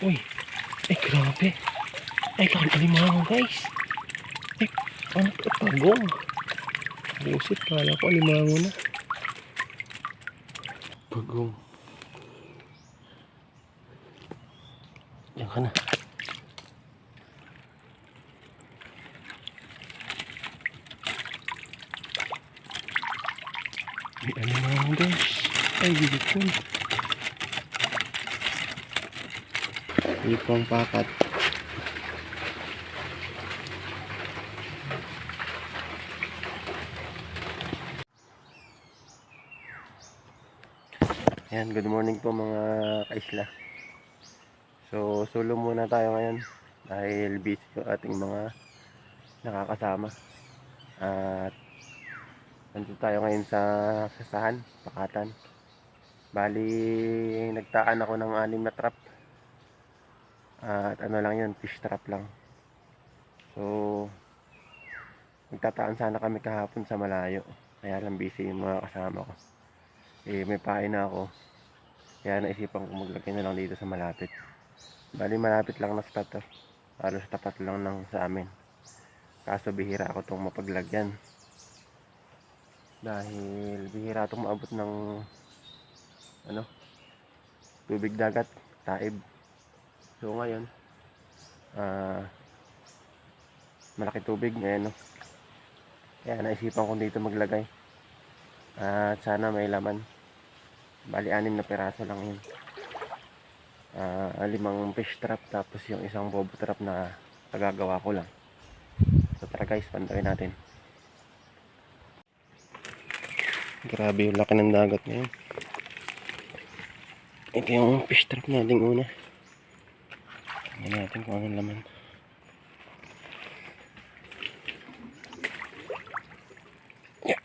Uy. Ay, grabe. Ay, lakad alimango, guys. Ay, ano to? Pagong. Busit, kala ko alimango na. Pagong. Diyan ka na. May alimango, guys. Ay, beautiful. Ipong pakat. Ayan, good morning po mga kaisla. So, solo muna tayo ngayon dahil busy yung ating mga nakakasama. At nandito tayo ngayon sa sasahan, pakatan. Bali, nagtaan ako ng anim na trap. At ano lang yun, fish trap lang. So, nagtataan sana kami kahapon sa malayo. Kaya lang busy yung mga kasama ko. Eh, may pain na ako. Kaya naisipan ko maglagay na lang dito sa malapit. Bali, malapit lang na spot to. Halos tapat lang ng sa amin. Kaso bihira ako itong mapaglagyan. Dahil bihira itong maabot ng ano, tubig dagat, taib. So ngayon, ah malaki tubig ngayon, no? Kaya naisipan ko dito maglagay. At sana may laman. Bali, anim na peraso lang yun. Ah, limang fish trap tapos yung isang bobo trap na nagagawa ko lang. So tara guys, pantayin natin. Grabe yung laki ng dagat ngayon. Ito yung fish trap nating una. Tingnan natin kung anong laman. Yeah.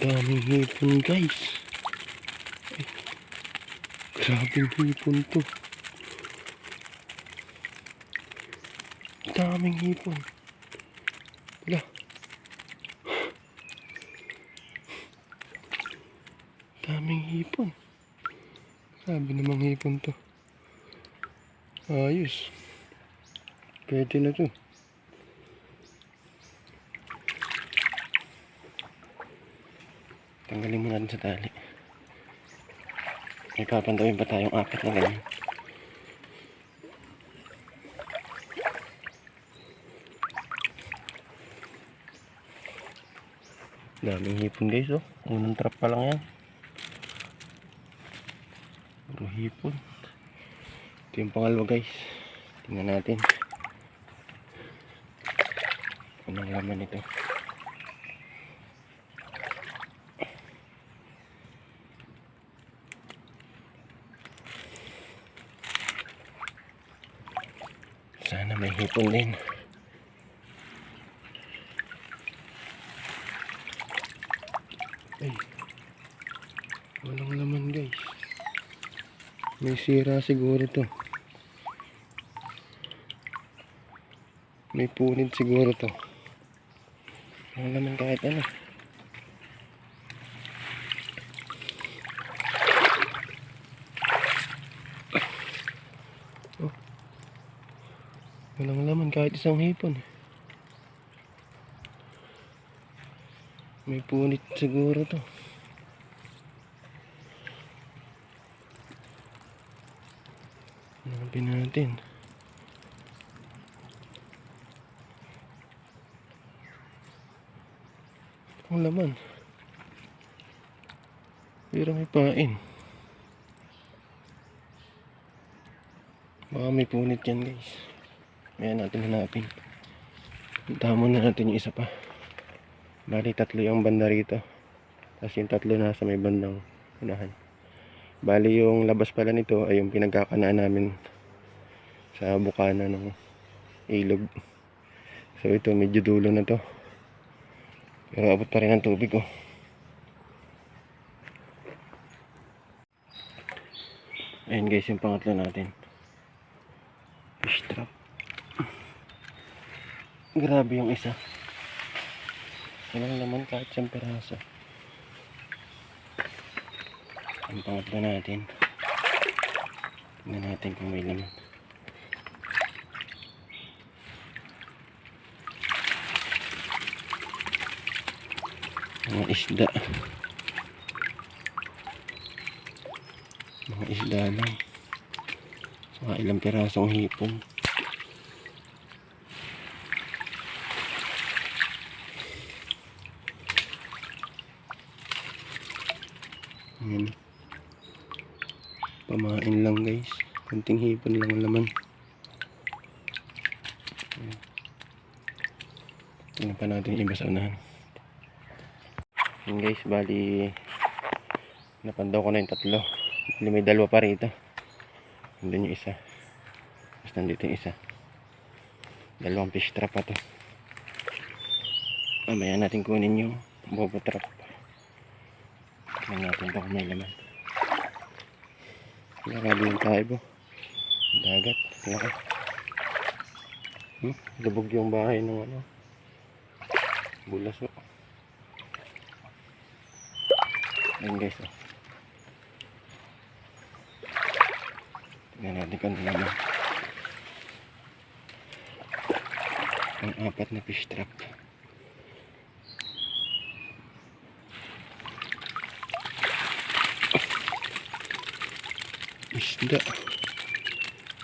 Daming hipon guys. Ay, Grabing hipon to. Daming hipon. Wala. Daming hipon. Grabe namang hipon to. Ayos. Pwede na to. Tanggalin mo natin sa tali. May papantawin pa tayong apat na ganyan. Daming hipon guys oh. Unang trap pa lang yan. Puro. Ito yung pangalawa guys. Tingnan natin. Anong laman ito? Sana may hipon din. Ay. Walang laman guys. May sira siguro to. May punit siguro to. Walang laman kahit ano. Oh. Walang laman kahit isang hipon. May punit siguro to. Hanapin natin. Ang laman. Pero may pain. Baka may punit yan guys. Kaya natin hanapin. Puntahan muna natin yung isa pa. Bali tatlo yung banda rito. Tapos yung tatlo nasa may bandang unahan. Bali yung labas pala nito ay yung pinagkakanaan namin sa bukana ng ilog. So ito medyo dulo na to. Pero abot pa rin ang tubig oh. Ayan guys yung pangatlo natin. Fish trap. Grabe yung isa. Walang naman kahit siyang peraso. Ang pangatlo natin. Tingnan natin kung may laman. Mga isda. Mga isda lang. Saka ilang pirasong hipon. Ayan. Pamain lang guys. Kunting hipon lang ang laman. Tingnan pa natin yung iba sa unahan. Ayan guys, bali napandaw ko na yung tatlo. Bali may dalawa pa rito. Nandun yung isa. Tapos nandito yung isa. Dalawang fish trap pa to. Mamaya natin kunin yung bobo trap. Tingnan natin kung may laman. Grabe yung tayo Dagat. Laki. Hmm? Lubog yung bahay ng ano. Bulas oh. Ayun guys oh. Tingnan natin kung ano. Ang apat na fish trap. Isda.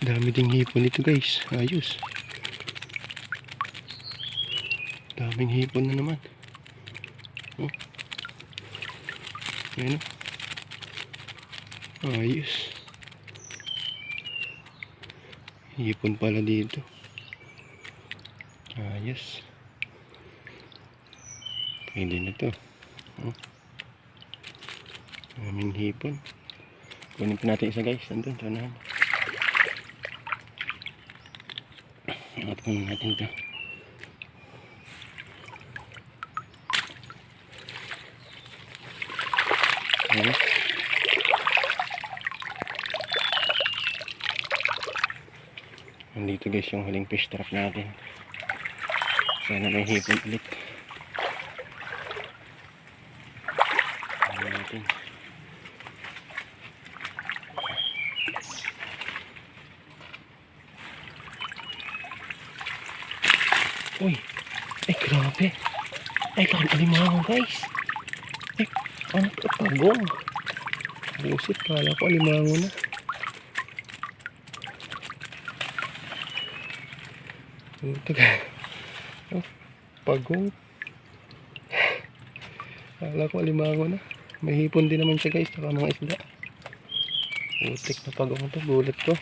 Dami ding hipon nito guys. Ayos. Daming hipon na naman. Oh. Ayan oh. Ayos. Hipon pala dito. Ayos. Pwede na to. Oh. Daming hipon. Kunin pa natin isa guys. Andun, sa unahan. Angat ko natin ito. Ayan. Nandito guys yung huling fish trap natin. Sana may hipon ulit. Ayan natin. Uy, ay grabe. Ay, laking alimango guys. Ano to? Pagong. Busit, kala ko alimango na. Ito ka. Oh, pagong. Kala ko alimango na. May hipon din naman siya guys, saka mga isda. Putik na pagong to, gulat ko.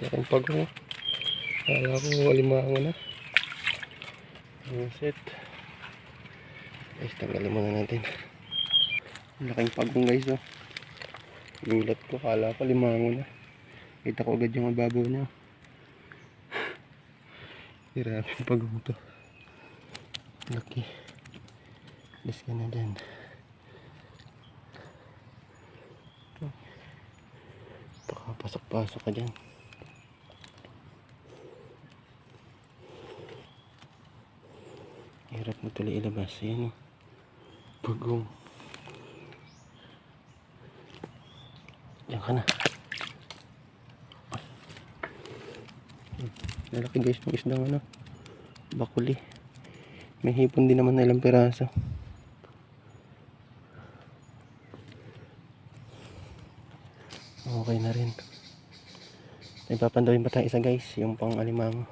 Laking pagong. Kala ko alimango na. Buset. Guys, tanggalin muna natin. Laking pagong guys, oh. Gulat ko, kala ko limango na. Kita ko agad yung mababaw niya. Grabe yung pagong to. Laki. Alis ka na dyan. Baka pasok-pasok ka dyan. Hirap mo tuloy ilabas. Yan o. Pagong. Yan ka na. Lalaki guys ng isdang ano. Bakuli. May hipon din naman na ilang piraso. Okay na rin. May papandawin pa tayo isa guys. Yung pang alimango.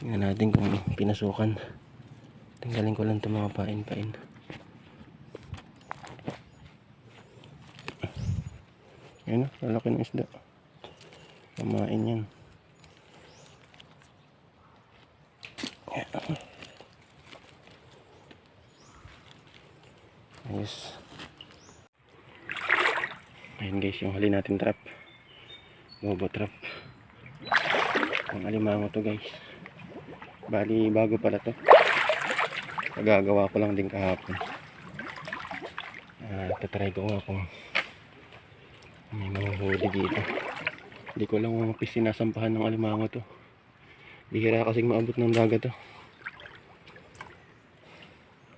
Tingnan natin kung pinasukan. Tanggalin ko lang itong mga pain-pain. Yan lalaki ng isda. Pamain yan. Ayos. Ayun guys, yung hali natin trap. Bobo trap. Ang alimango to guys. Bali, bago pala to. Nagagawa ko lang din kahapon. Ah, tatry ko nga kung may mga huli dito. Hindi ko lang mapis sinasampahan ng alimango to. Bihira kasing maabot ng dagat to.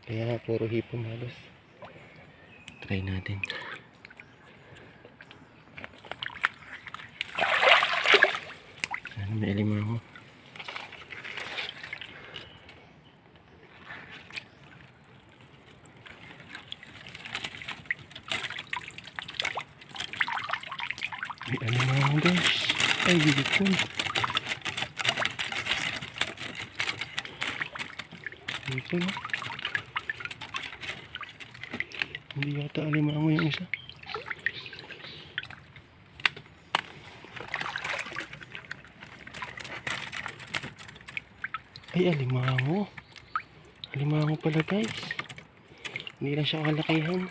Kaya puro hipon halos. Try natin. Sana may alimango. May alimango guys. Hipon. Hipon oh. Hindi yata alimango yung isa. Ay, alimango. Alimango pala guys. Hindi lang siya kalakihan.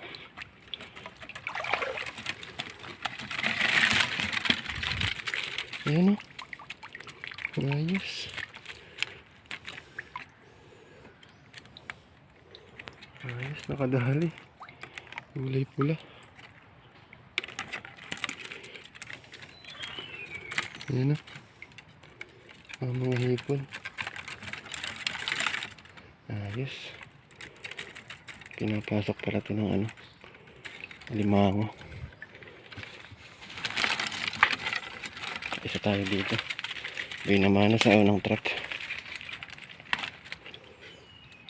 Ayan o. Ayos, nakadali. Kulay pula. Ayan o. Ang mga hipon. Ayos. Pinapasok pala ito ng ano. Limango. Isa tayo dito. Yun naman sa unang trap.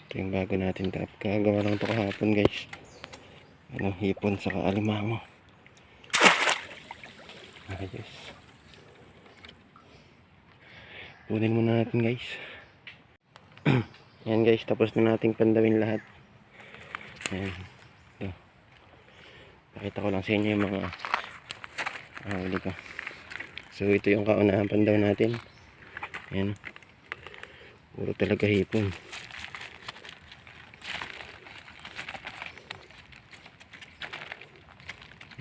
Ito yung bago natin trap. Kagawa lang ito kahapon guys. Ano, hipon sa alimango. Ayos. Kunin muna natin guys. Yan guys, tapos na nating pandawin lahat. Yan. Ito. Pakita ko lang sa inyo yung mga ah, huli ko. So ito yung kaunahan pandaw natin. Yan. Puro talaga hipon.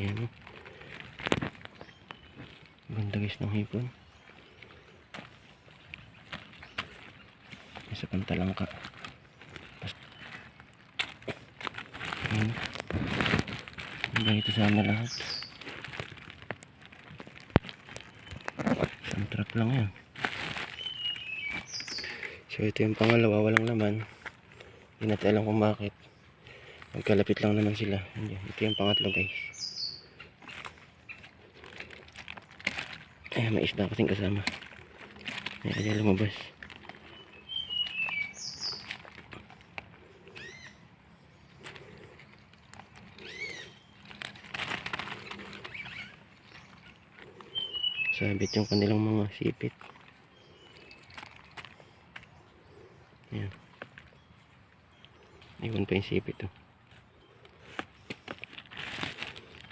Yan. Ganda guys ng hipon. Isa pang talangka. Pas Yan. Hanggang ito sana lahat. Trap lang yan. So ito yung pangalawa, walang laman. Hindi natin alam kung bakit. Magkalapit lang naman sila. Ito yung pangatlo guys. Ay, may isda kasing kasama. Ay, kaya lumabas. Sabit yung kanilang mga sipit. Ayan. Iwan pa yung sipit oh.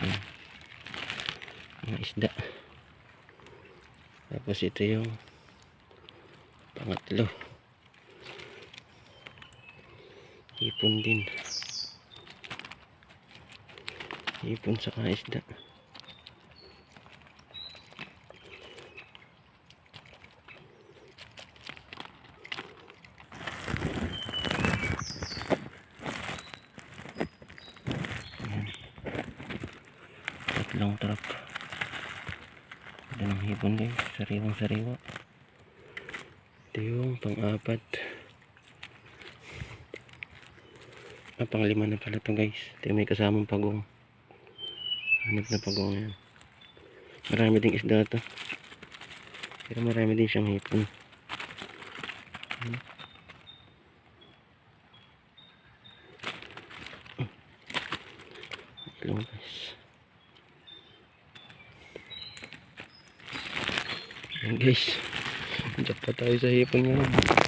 Ayan. Mga isda. Tapos ito yung pangatlo. Ipon din. Ipon sa isda. Tatlong trap. Ito ng hipon guys. Sariwang sariwa. Ito yung pang-apat. Ah, pang-lima na pala to guys. Ito may kasamang pagong. Hanap na pagong yan. Marami ding isda to. Pero marami din siyang hipon. Tatlong guys. Yan guys. Diyan pa tayo sa hipon ngayon.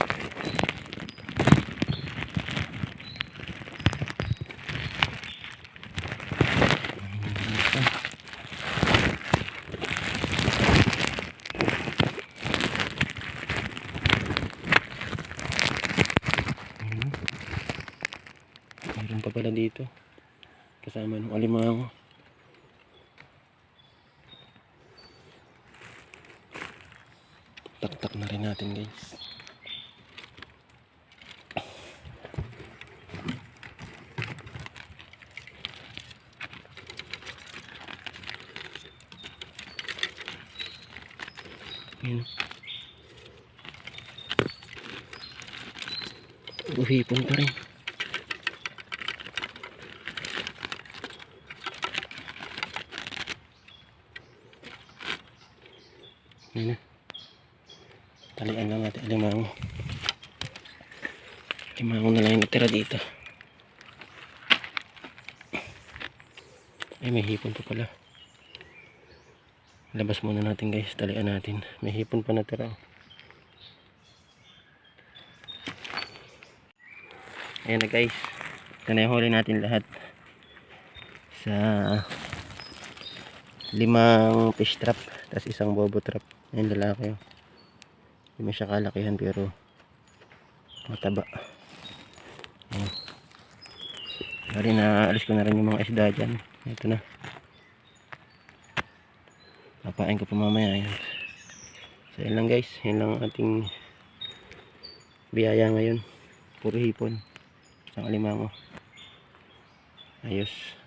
na rin natin guys. Yun. Uhipon pa rin. Yun na. Talian lang natin alimango. Alimango na lang yung natira dito. Ay, may hipon pa pala. Labas muna natin guys. Talian natin. May hipon pa natira. oh. Ayan na guys. Ito na natin lahat. Sa limang fish trap. Tapos isang bobo trap. Ayan lalaki. oh. Hindi mo siya kalakihan pero mataba. Ayan. Na alis ko na rin yung mga isda dyan. Ito na. Papain ko pa mamaya. Ayan. So yun lang guys. Yun lang ang ating biyaya ngayon. Puro hipon. Isang alimango. Ayos.